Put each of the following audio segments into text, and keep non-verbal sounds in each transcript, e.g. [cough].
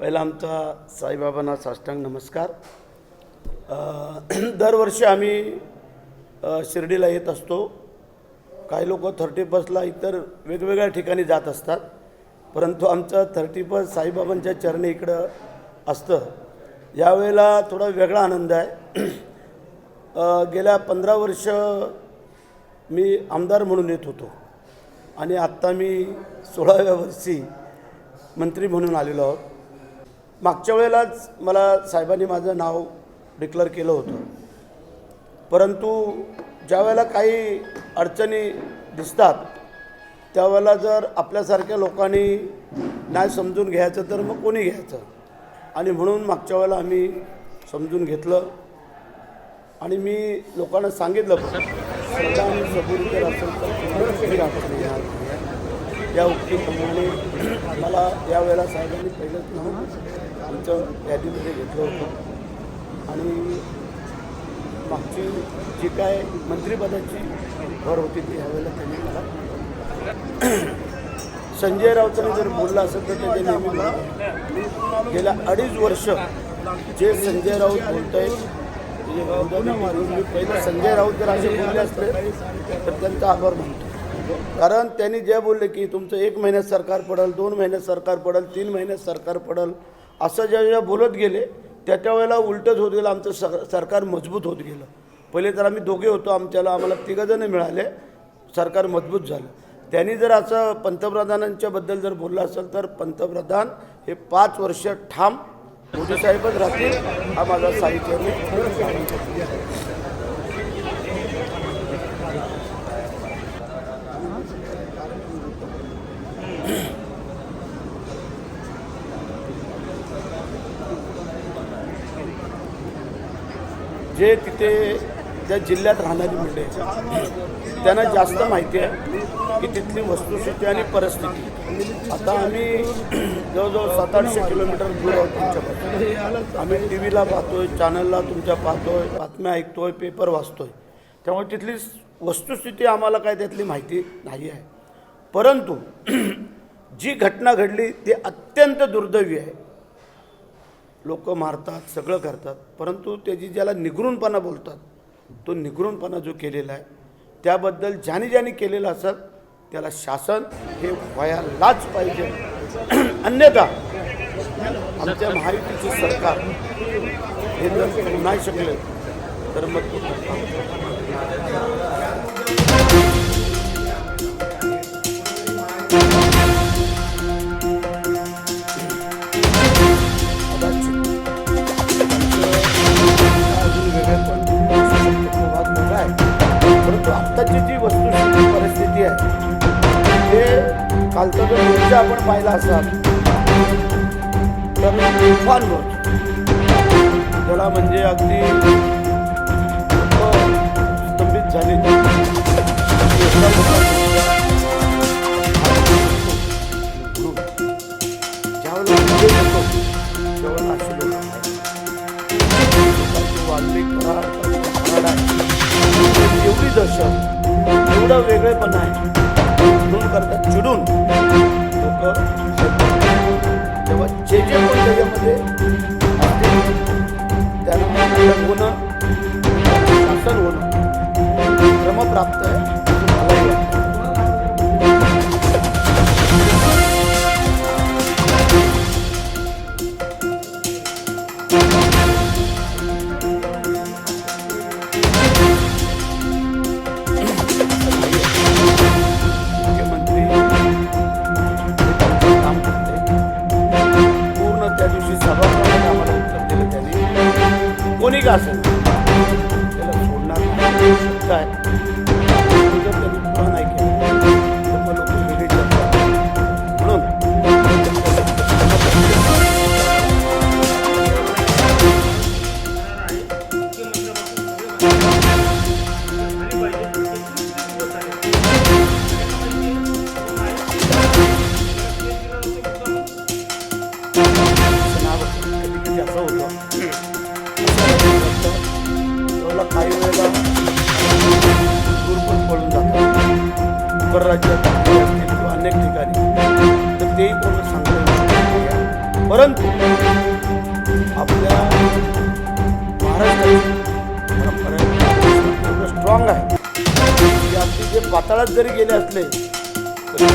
पहिला आमचा साईबाबांना साष्टांग नमस्कार. दरवर्षी आम्ही शिर्डीला येत असतो. काही लोक थर्टी फर्स्टला इतर वेगवेगळ्या ठिकाणी जात असतात. परंतु आमचं थर्टी फर्स्ट साईबाबांच्या चरणी इकडं असतं. यावेळेला थोडा वेगळा आनंद आहे. गेल्या पंधरा वर्ष मी आमदार म्हणून येत होतो. आणि आत्ता मी सोळाव्या वर्षी मंत्री म्हणून आलेलो आहोत. मागच्या वेळेलाच मला साहेबांनी माझं नाव डिक्लेअर केलं होतं. परंतु ज्या वेळेला काही अडचणी दिसतात त्यावेळेला जर आपल्यासारख्या लोकांनी नाही समजून घ्यायचं तर मग कोणी घ्यायचं? आणि म्हणून मागच्या वेळेला आम्ही समजून घेतलं. आणि मी लोकांना सांगितलं पण या उक्तीप्रमाणे आम्हाला यावेळेला साहेबांनी पहिलंच नाव आमचं यादीमध्ये घेतलं होतं. आणि मागची जी काय मंत्रिपदाची भर होती ती ह्यावेळेला त्यांनी मला संजय राऊतांनी जर बोललं असेल तर त्यांनी नेहमी गेल्या अडीच वर्ष जे संजय राऊत बोलत आहेत मी पहिलं संजय राऊत जर असे बोलले असले तर त्यांचा आभार मानतो. कारण त्यांनी जे बोलले की तुमचं एक महिन्यात सरकार पडल दोन महिन्यात सरकार पडल तीन महिन्यात सरकार पडल असं ज्या ज्या बोलत गेले त्या त्या वेळेला उलटच होत गेलं आमचं सर सरकार मजबूत होत गेलं. पहिले तर आम्ही दोघे होतो आमच्याला आम्हाला तिघंजणं मिळाले सरकार मजबूत झालं. त्यांनी जर असं पंतप्रधानांच्याबद्दल जर बोललं असेल तर पंतप्रधान हे पाच वर्ष ठाम मोदी साहेबच राहतील हा माझा साहित्य जे तिथे त्या जिल्ह्यात राहणारी मुले त्यांना जास्त माहिती आहे की तिथली वस्तुस्थिती आणि परिस्थिती. आता आम्ही [clears throat] जवळजवळ सात आठशे किलोमीटर दूर आहोत तुमच्यापासून आम्ही टी व्हीला पाहतोय चॅनलला तुमच्या पाहतोय बातम्या ऐकतोय पेपर वाचतोय. त्यामुळे तिथली वस्तुस्थिती आम्हाला काय त्यातली माहिती नाही आहे. परंतु [clears throat] जी घटना घडली ती अत्यंत दुर्दैवी आहे. लोक मारतात सगळं करतात परंतु त्याची ज्याला निगरूनपणा बोलतात तो निगरूनपणा जो केलेला आहे त्याबद्दल ज्याने ज्याने केलेलं असत त्याला शासन हे व्हायलाच पाहिजे. अन्यथा आमच्या महायुतीचे सरकार हे जर नाही शकले तर मग कालचा जो मोर्चा आपण पाहिला असाल. तर तुफान मोर्चा त्याला म्हणजे अगदी स्तंभित झाले. एवढा वाल्मिक एवढी दहशत एवढं वेगळेपण आहे. आंदोलन करतात चिडून. लोक तेव्हा जे जे कोण त्याच्यामध्ये त्यांना होणं. शासन होणं. क्रमप्राप्त आहे. त्यांनी परराज्यात राज्यात किंवा अनेक ठिकाणी तर तेही कोण सांगलं परंतु आपल्या महाराष्ट्राची परंपरा स्ट्रॉंग आहे. ते अगदी जे पाताळात जरी गेले असले तरी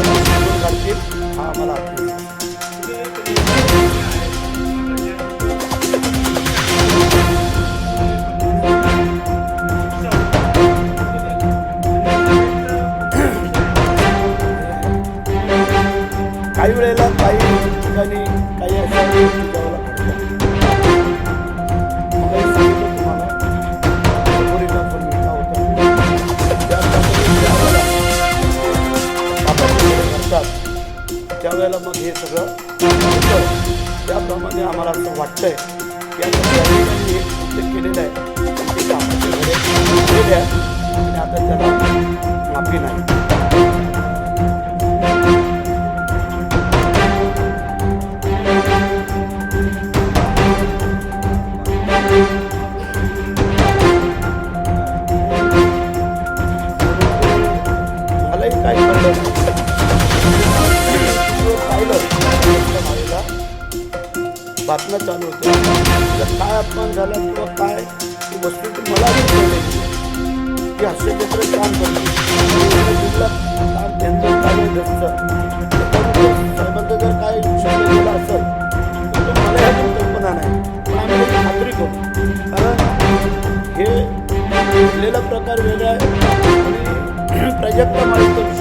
काढतील हा आम्हाला काही वेळेला काही ठिकाणी काही अशा गोष्टी द्याव्या त्यावेळेला मग हे सगळं त्याप्रमाणे आम्हाला असं वाटतंय की हे केलेलं आहे ते कामाचे घरे आहे आणि आता त्याला माफी नाही. अपमान झाला किंवा काय ती वस्तू ती मला की हास्य काम करते त्यांचं कार्य साहेबांचं जर काय शब्द गेला असेल तर तो मला ह्याची कल्पना नाही. पण आम्ही खात्री करू. कारण हे घडलेला प्रकार वेगळा आहे. आणि [clears throat] माहिती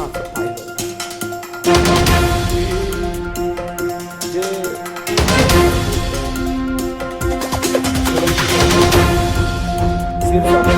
आता पाहिलं. की जे